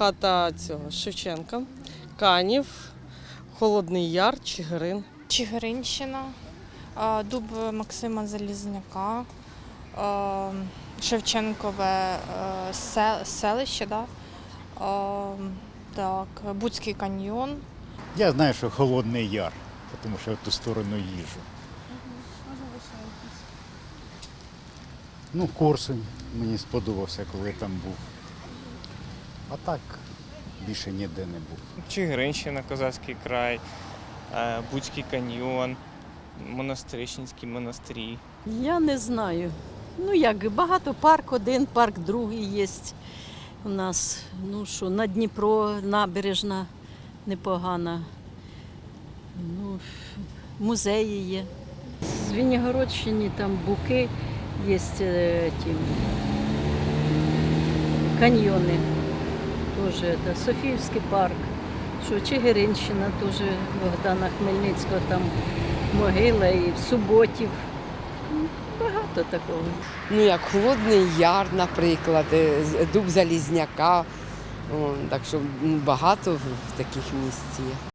хата цього Шевченка, Канів, Холодний Яр, Чигирин. Чигиринщина, дуб Максима Залізняка, Шевченкове селище, да? Так, Буцький каньйон. Я знаю, що Холодний Яр, тому що я в ту сторону їжджу. Ну, Корсунь мені сподобався, коли там був. А так більше ніде не був. Чигиринщина, Козацький край, е, Буцький каньйон, монастирищенські монастирі. Я не знаю. Ну як, багато парк один, парк другий є у нас. Ну що, на Дніпро набережна непогана. Ну, музеї є. В Звенігородщині там буки є е, ті, каньйони. Теж, да, Софіївський парк. Що Чигиринщина теж Богдана Хмельницького, там могила і Суботів. Багато такого. Ну, як Холодний Яр, наприклад, е, Дуб Залізняка. О, Так що багато в- таких місць є.